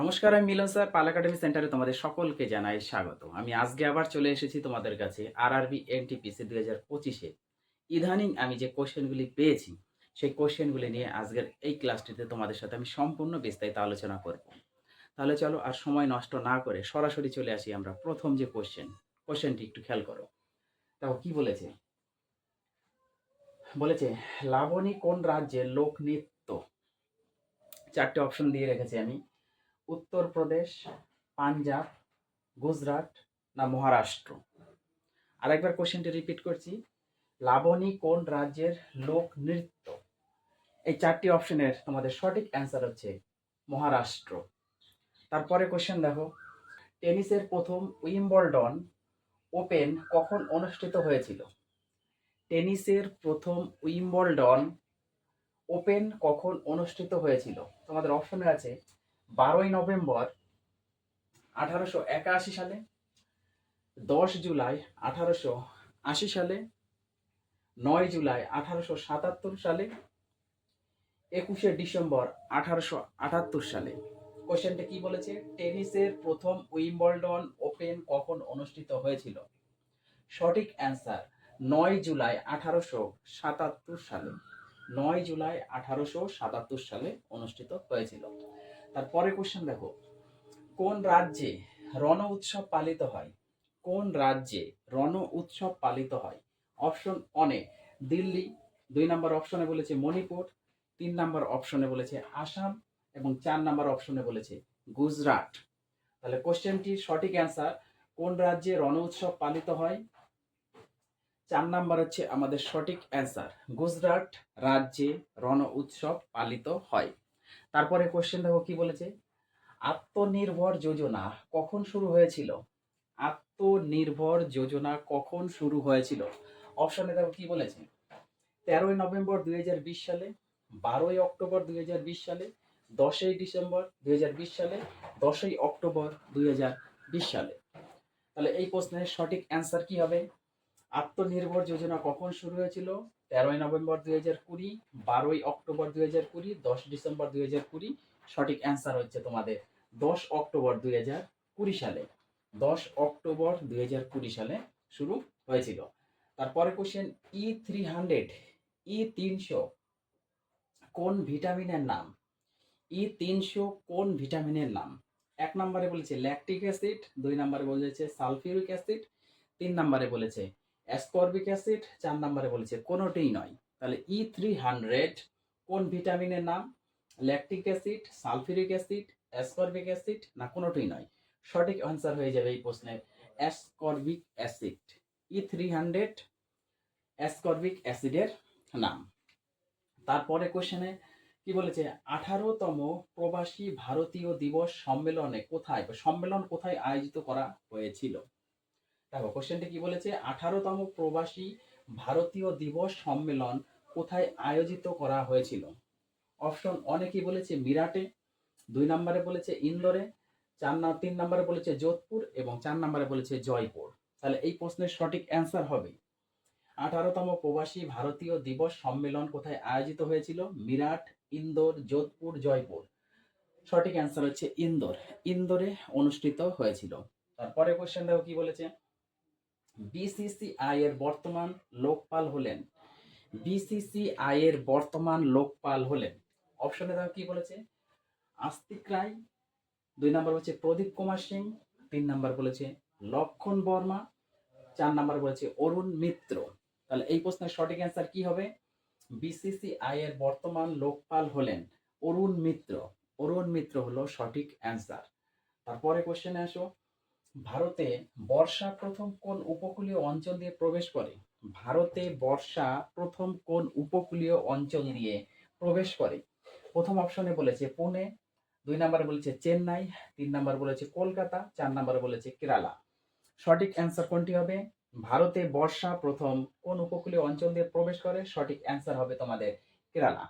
নমস্কার, আমি মিলন স্যার, পাল একাডেমি সেন্টারে তোমাদের সকলকে জানাই স্বাগত। আমি আজকে আবার চলে এসেছি তোমাদের কাছে আর আরবি এনটিপিসি দুই হাজার পঁচিশে। ইদানিং আমি যে কোশ্চেনগুলি পেয়েছি, সেই কোশ্চেনগুলি নিয়ে আজকের এই ক্লাসটিতে তোমাদের সাথে আমি সম্পূর্ণ বিস্তারিত আলোচনা করব। তাহলে চলো আর সময় নষ্ট না করে সরাসরি চলে আসি আমরা প্রথম যে কোশ্চেন, কোশ্চেনটি একটু খেয়াল করো। তাও কি বলেছে? বলেছে, লাবণী কোন রাজ্যের লোকনৃত্য চারটে অপশন দিয়ে রেখেছি আমি। উত্তরপ্রদেশ পাঞ্জাব, গুজরাট না মহারাষ্ট্র? আরেকবার কোশ্চেনটি রিপিট করছি। লাবণী কোন রাজ্যের লোক নৃত্য? এই চারটি অপশনের তোমাদের সঠিক অ্যান্সার হচ্ছে মহারাষ্ট্র। তারপরে কোশ্চেন দেখো। টেনিসের প্রথম উইম্বলডন ওপেন কখন অনুষ্ঠিত হয়েছিল? টেনিসের প্রথম উইম্বলডন ওপেন কখন অনুষ্ঠিত হয়েছিল? তোমাদের অপশনে আছে বারোই নভেম্বর আঠারোশো একাশি সালে, দশ জুলাই আঠারোশো আশি সালে, নয় জুলাই আঠারোশো সাতাত্তর সালে, একুশে ডিসেম্বর আঠারোশো আটাত্তর সালে। কোশ্চেনটা কি বলেছে? টেনিসের প্রথম উইম্বলডন ওপেন কখন অনুষ্ঠিত হয়েছিল? সঠিক অ্যান্সার, নয় জুলাই আঠারোশো সাতাত্তর সালে। নয় জুলাই আঠারোশো সাতাত্তর সালে অনুষ্ঠিত হয়েছিল। তারপরে কোশ্চেন দেখো। কোন রাজ্যে রণ উৎসব পালিত হয়? কোন রাজ্যে রণ উৎসব পালিত হয়? অপশন অনে দিল্লি, দুই নম্বর অপশনে বলেছে মণিপুর, তিন নম্বর অপশনে বলেছে আসাম এবং চার নম্বর অপশনে বলেছে গুজরাট। তাহলে কোশ্চেনটির সঠিক অ্যান্সার কোন রাজ্যে রণ উৎসব পালিত হয়? চার নাম্বার হচ্ছে আমাদের সঠিক অ্যান্সার গুজরাট রাজ্যে রণ উৎসব পালিত হয়। তারপরে কোশ্চেন দেখো কি বলেছে? আত্মনির্ভর যোজনা কখন শুরু হয়েছিল? আত্মনির্ভর যোজনা কখন শুরু হয়েছিল? অপশনে দেখো কি বলেছে? তেরোই নভেম্বর দুই হাজার বিশ সালে, বারোই অক্টোবর দুই হাজার বিশ সালে, দশই ডিসেম্বর দুই হাজার বিশ সালে, দশই অক্টোবর দুই হাজার বিশ সালে। তাহলে এই প্রশ্নের সঠিক অ্যান্সার কি হবে? আত্মনির্ভর যোজনা কখন শুরু হয়েছিল? তেরোই নভেম্বর দুই হাজার কুড়ি, বারোই অক্টোবর দুই হাজার কুড়ি, দশ ডিসেম্বর দুই হাজার কুড়ি, সঠিক অ্যান্সার হচ্ছে তোমাদের দশ অক্টোবর দুই হাজার কুড়ি সালে। দশ অক্টোবর দুই হাজার কুড়ি সালে শুরু হয়েছিল। তারপরে question E three hundred E তিনশো, কোন ভিটামিনের নাম? ই তিনশো, কোন ভিটামিনের নাম? এক নম্বরে বলেছে ল্যাকটিক অ্যাসিড দুই নম্বরে বলেছে সালফিউরিক অ্যাসিড তিন নম্বরে বলেছে অ্যাসকর্বিক অ্যাসিড চার নম্বরে বলেছে, কোনোটিই নয়। তাহলে ই থ্রি হান্ড্রেড কোন ভিটামিনের নাম? Lactic acid sulphuric acid ascorbic acid না কোনোটিই নয়? সঠিক আনসার হয়ে যাবে এই প্রশ্নের ascorbic acid E three hundred ascorbic অ্যাসিডের নাম। তারপরে কোশ্চেনে কি বলেছে, আঠারোতম প্রবাসী ভারতীয় দিবস সম্মেলনে কোথায় সম্মেলন কোথায় আয়োজিত করা হয়েছিল? দেখো কোশ্চেনটা কি বলেছে? আঠারোতম প্রবাসী ভারতীয় দিবস সম্মেলন কোথায় আয়োজিত করা হয়েছিল? অপশন অনেকেই বলেছে? মিরাটে। দুই নম্বরে বলেছে ইন্দোরে। চার তিন নম্বরে বলেছে যোধপুর এবং চার নম্বরে বলেছে জয়পুর। তাহলে এই প্রশ্নের সঠিক অ্যান্সার হবে। আঠারোতম প্রবাসী ভারতীয় দিবস সম্মেলন কোথায় আয়োজিত হয়েছিল? মিরাট, ইন্দোর, যোধপুর, জয়পুর। সঠিক অ্যান্সার হচ্ছে ইন্দোর। ইন্দোরে অনুষ্ঠিত হয়েছিল। তারপরে কোশ্চেন দেখো কি বলেছে? বিসিসিআই এর বর্তমান লোকপাল হলেন। বিসিসিআই এর বর্তমান লোকপাল হলেন। অপশনে দেখো কি বলেছে? আস্তিক রায়, দুই নম্বর বলেছে প্রদীপ কুমার সিং, তিন নম্বর বলেছে লক্ষণ বর্মা, চার নম্বর বলেছে অরুণ মিত্র। তাহলে এই প্রশ্নের সঠিক অ্যান্সার কি হবে? বিসিসিআই এর বর্তমান লোকপাল হলেন অরুণ মিত্র। অরুণ মিত্র হলো সঠিক অ্যান্সার তারপরে কোশ্চেনে আসো। ভারতে বর্ষা প্রথম কোন উপকূলীয় অঞ্চল দিয়ে প্রবেশ করে? ভারতে বর্ষা প্রথম কোন উপকূলীয় অঞ্চল দিয়ে প্রবেশ করে? প্রথম অপশনে বলেছে পুনে, দুই নম্বরে বলেছে চেন্নাই, তিন নম্বর বলেছে কলকাতা, চার নাম্বার বলেছে কেরালা। সঠিক অ্যান্সার কোনটি হবে? ভারতে বর্ষা প্রথম কোন উপকূলীয় অঞ্চল দিয়ে প্রবেশ করে? সঠিক অ্যান্সার হবে তোমাদের কেরালা।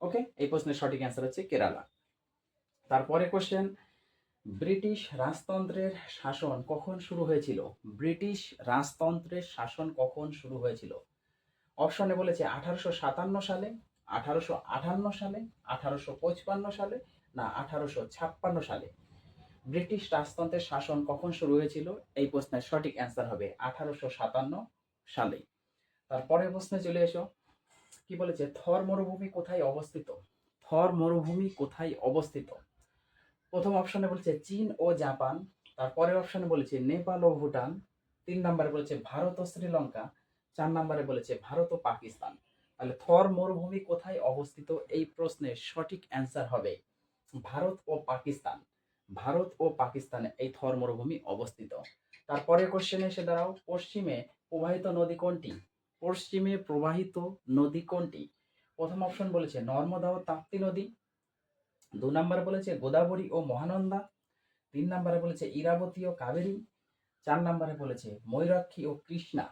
ওকে? এই প্রশ্নের সঠিক অ্যান্সার হচ্ছে কেরালা। তারপরে কোশ্চেন ব্রিটিশ রাজতন্ত্রের শাসন কখন শুরু হয়েছিল? ব্রিটিশ রাজতন্ত্রের শাসন কখন শুরু হয়েছিল? অপশনে বলেছে আঠারোশো সাতান্ন সালে, আঠারোশো আটান্ন সালে, আঠারোশো পঁচপান্ন সালে, না, আঠারোশো ছাপ্পান্ন সালে। ব্রিটিশ রাজতন্ত্রের শাসন কখন শুরু হয়েছিল? এই প্রশ্নের সঠিক অ্যান্সার হবে আঠারোশো সাতান্ন সালে। তারপরের প্রশ্নে চলে এসো। কি বলেছে? থর মরুভূমি কোথায় অবস্থিত? থর মরুভূমি কোথায় অবস্থিত? প্রথম অপশনে বলছে চীন ও জাপান, তারপরের অপশনে বলেছে নেপাল ও ভুটান, তিন নম্বরে বলেছে ভারত ও শ্রীলঙ্কা, চার নম্বরে বলেছে ভারত ও পাকিস্তান। তাহলে থর মরুভূমি কোথায় অবস্থিত? এই প্রশ্নের সঠিক অ্যান্সার হবে ভারত ও পাকিস্তান। ভারত ও পাকিস্তানে এই থর মরুভূমি অবস্থিত। তারপরে কোশ্চেনে এসে দাঁড়াও, পশ্চিমে প্রবাহিত নদী কোনটি? পশ্চিমে প্রবাহিত নদী কোনটি? প্রথম অপশন বলেছে নর্মদা ও তাপ্তি নদী দু নম্বরে বলেছে গোদাবরী ও মহানন্দা, তিন নম্বরে বলেছে ইরাবতী ও কাবেরী, চার নম্বরে বলেছে ময়ূরাক্ষী ও কৃষ্ণা।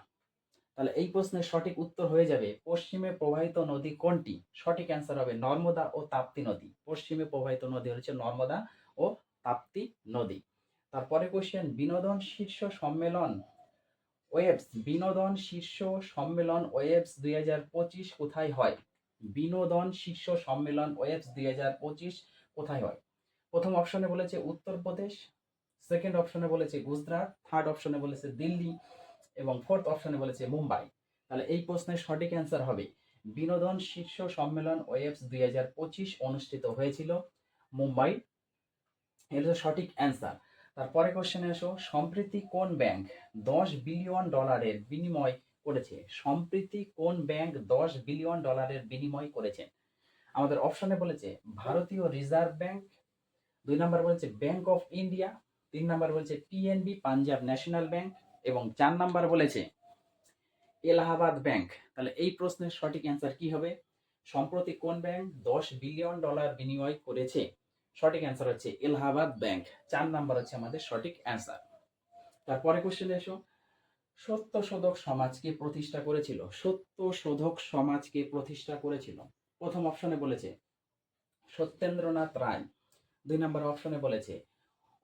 তাহলে এই প্রশ্নের সঠিক উত্তর হয়ে যাবে, পশ্চিমে প্রবাহিত নদী কোনটি? সঠিক অ্যান্সার হবে নর্মদা ও তাপ্তি নদী। পশ্চিমে প্রবাহিত নদী হচ্ছে নর্মদা ও তাপ্তি নদী। তারপরে কোশ্চেন বিনোদন শীর্ষ সম্মেলন, ওয়েবস, বিনোদন শীর্ষ সম্মেলন, ওয়েবস দুই হাজার পঁচিশ কোথায় হয়? বিনোদন শীর্ষ সম্মেলন ওয়েবস দুই হাজার পঁচিশ কোথায় হয়? প্রথম অপশনে বলেছে উত্তরপ্রদেশ সেকেন্ড অপশনে বলেছে গুজরাট থার্ড অপশনে বলেছে দিল্লি এবং ফোর্থ অপশনে বলেছে মুম্বাই। তাহলে এই প্রশ্নের সঠিক অ্যান্সার হবে, বিনোদন শীর্ষ সম্মেলন ওয়েবস দুই হাজার পঁচিশ অনুষ্ঠিত হয়েছিল মুম্বাই। এটা সঠিক অ্যান্সার তারপরে কোশ্চেনে আসো, সম্প্রতি কোন ব্যাংক দশ বিলিয়ন ডলারের বিনিময় করেছে, সম্প্রতি কোন ব্যাংক দশ বিলিয়ন ডলারের বিনিময় করেছে? আমাদের অপশনে বলেছে, ভারতীয় রিজার্ভ ব্যাংক দুই নম্বর বলেছে ব্যাংক অফ ইন্ডিয়া তিন নম্বর বলেছে পিএনবি পাঞ্জাব ন্যাশনাল ব্যাংক এবং চার নাম্বার বলেছে, এলাহাবাদ ব্যাংক তাহলে এই প্রশ্নের সঠিক অ্যান্সার কি হবে? সম্প্রতি কোন ব্যাংক দশ বিলিয়ন ডলার বিনিময় করেছে? সঠিক অ্যান্সার হচ্ছে এলাহাবাদ ব্যাংক চার নাম্বার হচ্ছে আমাদের সঠিক অ্যান্সার তারপরে কোশ্চেন এসো। সত্য শোধক সমাজকে প্রতিষ্ঠা করেছিল। সত্য শোধক সমাজকে প্রতিষ্ঠা করেছিল। প্রথম অপশনে বলেছে, সত্যেন্দ্রনাথ রায়। দুই নম্বর অপশনে বলেছে,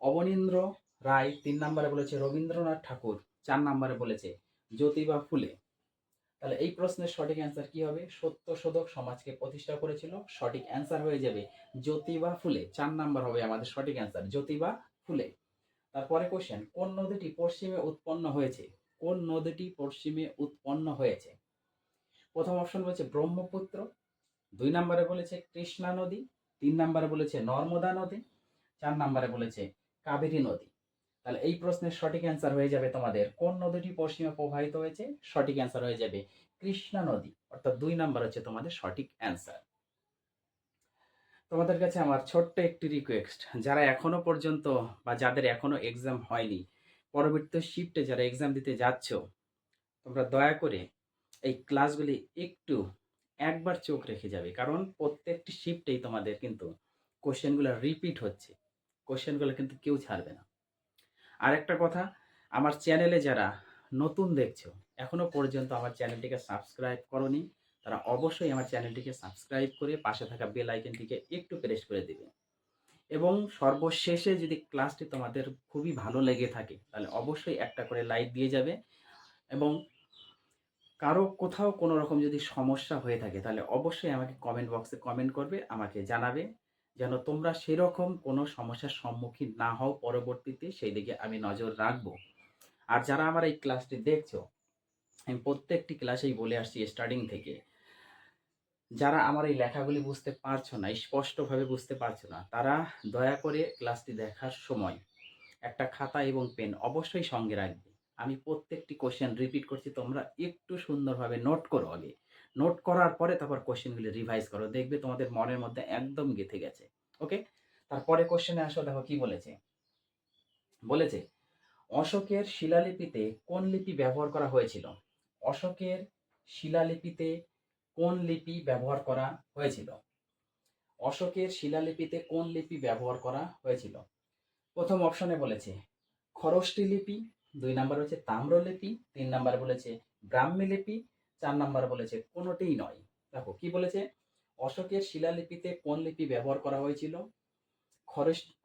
অবনীন্দ্র রায়। তিন নম্বরে বলেছে, রবীন্দ্রনাথ ঠাকুর। চার নম্বরে বলেছে, জ্যোতিবা ফুলে। তাহলে এই প্রশ্নের সঠিক অ্যান্সার কি হবে? সত্য শোধক সমাজকে প্রতিষ্ঠা করেছিল। সঠিক অ্যান্সার হয়ে যাবে, জ্যোতিবা ফুলে। চার নাম্বার হবে আমাদের সঠিক অ্যান্সার, জ্যোতিবা ফুলে। তারপরে কোশ্চেন কোন নদীটি পশ্চিমে উৎপন্ন হয়েছে? কোন নদীটি পশ্চিমে উৎপন্ন হয়েছে? প্রথম অপশন বলেছে ব্রহ্মপুত্র, দুই নম্বরে বলেছে কৃষ্ণা নদী, তিন নম্বরে বলেছে নর্মদা নদী, চার নম্বরে বলেছে কাবেরী নদী। তাহলে এই প্রশ্নের সঠিক অ্যান্সার হয়ে যাবে তোমাদের, কোন নদীটি পশ্চিমে প্রবাহিত হয়েছে? সঠিক অ্যান্সার হয়ে যাবে কৃষ্ণা নদী, অর্থাৎ দুই নাম্বার হচ্ছে তোমাদের সঠিক অ্যান্সার তোমাদের কাছে আমার ছোট্ট একটি রিকোয়েস্ট যারা এখনও পর্যন্ত বা যাদের এখনও এক্সাম হয়নি পরবর্তী শিফটে যারা এক্সাম দিতে যাচ্ছ, তোমরা দয়া করে এই ক্লাসগুলি একটু একবার চোখ রেখে যাবে। কারণ প্রত্যেকটি শিফটেই তোমাদের কিন্তু কোশ্চেনগুলো রিপিট হচ্ছে। কোশ্চেনগুলো কিন্তু কেউ ছাড়বে না। আরেকটা কথা, আমার চ্যানেলে যারা নতুন দেখছ, এখনও পর্যন্ত আমার চ্যানেলটিকে সাবস্ক্রাইব করনি, তারা অবশ্যই আমার চ্যানেলটিকে সাবস্ক্রাইব করে পাশে থাকা বেল আইকনটিকে একটু প্রেস করে দেবে। এবং সর্বশেষে যদি ক্লাসটি তোমাদের খুবই ভালো লেগে থাকে, তাহলে অবশ্যই একটা করে লাইক দিয়ে যাবে। এবং কারও কোথাও কোনো রকম যদি সমস্যা হয়ে থাকে, তাহলে অবশ্যই আমাকে কমেন্ট বক্সে কমেন্ট করবে, আমাকে জানাবে, যেন তোমরা সেরকম কোনো সমস্যার সম্মুখীন না হও পরবর্তীতে, সেই দিকে আমি নজর রাখব। আর যারা আমার এই ক্লাসটি দেখছ, আমি প্রত্যেকটি ক্লাসেই বলে আসছি স্টার্টিং থেকে। যারা আমার এই লেখাগুলি বুঝতে পারছ না, স্পষ্টভাবে বুঝতে পারছ না, তারা দয়া করে ক্লাসটি দেখার সময় একটা খাতা এবং পেন অবশ্যই সঙ্গে রাখবে। আমি প্রত্যেকটি কোশ্চেন রিপিট করছি, তোমরা একটু সুন্দরভাবে নোট করো আগে। নোট করার পরে তারপর কোশ্চেনগুলি রিভাইজ করো, দেখবে তোমাদের মনের মধ্যে একদম গেঁথে গেছে। ওকে তারপরে কোশ্চেনে আসো, দেখো কি বলেছে? বলেছে, অশোকের শিলালিপিতে কোন লিপি ব্যবহার করা হয়েছিল? অশোকের শিলালিপিতে কোন লিপি ব্যবহার করা হয়েছিল? অশোকের শিলালিপিতে কোন লিপি ব্যবহার করা হয়েছিল? প্রথম অপশনে বলেছে খরষ্টি লিপি, দুই নাম্বার হচ্ছে তাম্রলিপি তিন নাম্বার বলেছে ব্রাহ্মী লিপি, চার নাম্বার বলেছে কোনোটিই নয়। দেখো, কি বলেছে? অশোকের শিলালিপিতে কোন লিপি ব্যবহার করা হয়েছিল?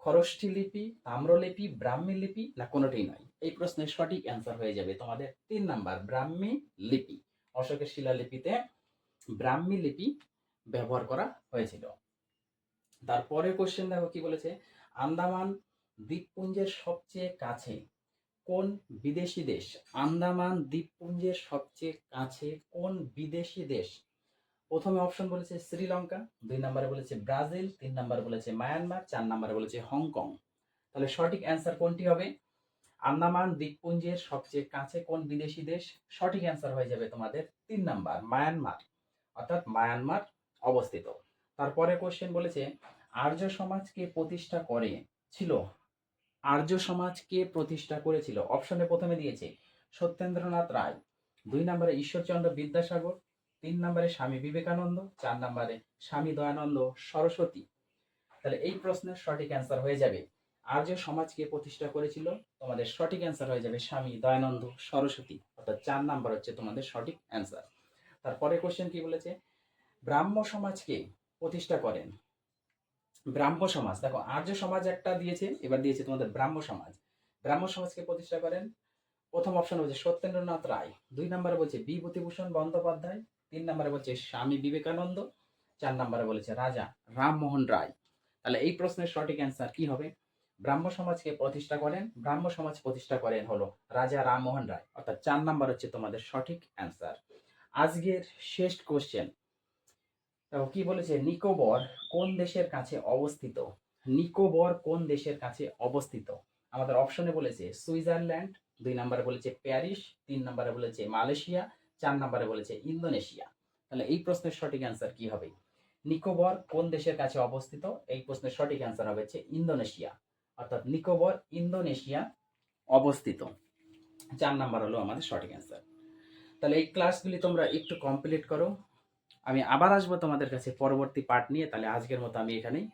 খরষ্টি লিপি তাম্রলিপি ব্রাহ্মী লিপি না কোনোটিই নয়? এই প্রশ্নের সঠিক অ্যান্সার হয়ে যাবে তোমাদের তিন নাম্বার ব্রাহ্মী লিপি, অশোকের শিলালিপিতে ব্রাহ্মী লিপি ব্যবহার করা হয়েছিল। তারপরে কোশ্চেন দেখো কি বলেছে? আন্দামান দ্বীপপুঞ্জের সবচেয়ে কাছে কোন বিদেশি দেশ? আন্দামান দ্বীপপুঞ্জের সবচেয়ে কাছে কোন বিদেশি দেশ? প্রথমে অপশন বলেছে শ্রীলঙ্কা, দুই নম্বরে বলেছে ব্রাজিল, তিন নম্বরে বলেছে মায়ানমার, চার নম্বরে বলেছে হংকং। তাহলে সঠিক অ্যান্সার কোনটি হবে? আন্দামান দ্বীপপুঞ্জের সবচেয়ে কাছে কোন বিদেশি দেশ? সঠিক অ্যান্সার হয়ে যাবে তোমাদের তিন নাম্বার, মায়ানমার। অর্থাৎ মায়ানমার অবস্থিত। তারপরে কোশ্চেন বলেছে, আর্য সমাজকে প্রতিষ্ঠা করে ছিল, আর্য সমাজকে প্রতিষ্ঠা করেছিল। অপশনে প্রথমে দিয়েছে, সত্যেন্দ্রনাথ রায়। দুই নম্বরে ঈশ্বরচন্দ্র বিদ্যাসাগর, তিন নম্বরে স্বামী বিবেকানন্দ, চার নম্বরে স্বামী দয়ানন্দ সরস্বতী। তাহলে এই প্রশ্নের সঠিক অ্যান্সার হয়ে যাবে, আর্য সমাজকে প্রতিষ্ঠা করেছিল, তোমাদের সঠিক অ্যান্সার হয়ে যাবে স্বামী দয়ানন্দ সরস্বতী। অর্থাৎ চার নাম্বার হচ্ছে তোমাদের সঠিক অ্যান্সার তারপরে কোশ্চেন কি বলেছে? ব্রাহ্ম সমাজকে প্রতিষ্ঠা করেন? ব্রাহ্ম সমাজ। দেখো, আর্য সমাজ একটা দিয়েছে, এবার দিয়েছে তোমাদের ব্রাহ্ম সমাজ। ব্রাহ্ম সমাজকে প্রতিষ্ঠা করেন? প্রথম অপশন হচ্ছে সত্যেন্দ্রনাথ রায়। দুই নম্বরে বলছে বিভূতিভূষণ বন্দ্যোপাধ্যায়। তিন নম্বরে বলছে স্বামী বিবেকানন্দ। চার নম্বরে বলেছে রাজা রামমোহন রায়। তাহলে এই প্রশ্নের সঠিক অ্যান্সার কি হবে? ব্রাহ্ম সমাজকে প্রতিষ্ঠা করেন? ব্রাহ্ম সমাজ প্রতিষ্ঠা করেন হলো রাজা রামমোহন রায়। অর্থাৎ চার নাম্বার হচ্ছে তোমাদের সঠিক অ্যান্সার আজকের শেষ কোশ্চেন দেখো কি বলেছে? নিকোবর কোন দেশের কাছে অবস্থিত? নিকোবর কোন দেশের কাছে অবস্থিত? আমাদের অপশনে বলেছে সুইজারল্যান্ড, দুই নম্বরে বলেছে প্যারিস, তিন নম্বরে বলেছে মালয়েশিয়া, চার নম্বরে বলেছে ইন্দোনেশিয়া। তাহলে এই প্রশ্নের সঠিক অ্যান্সার কি হবে? নিকোবর কোন দেশের কাছে অবস্থিত? এই প্রশ্নের সঠিক অ্যান্সার হবে ইন্দোনেশিয়া। অর্থাৎ নিকোবর ইন্দোনেশিয়া অবস্থিত। চার নাম্বার হলো আমাদের সঠিক অ্যান্সার তাহলে এই ক্লাসগুলি তোমরা একটু কমপ্লিট করো। আমি আবার আসব তোমাদের কাছে পরবর্তী পার্ট নিয়ে, তাহলে আজকের মতো আমি এখানেই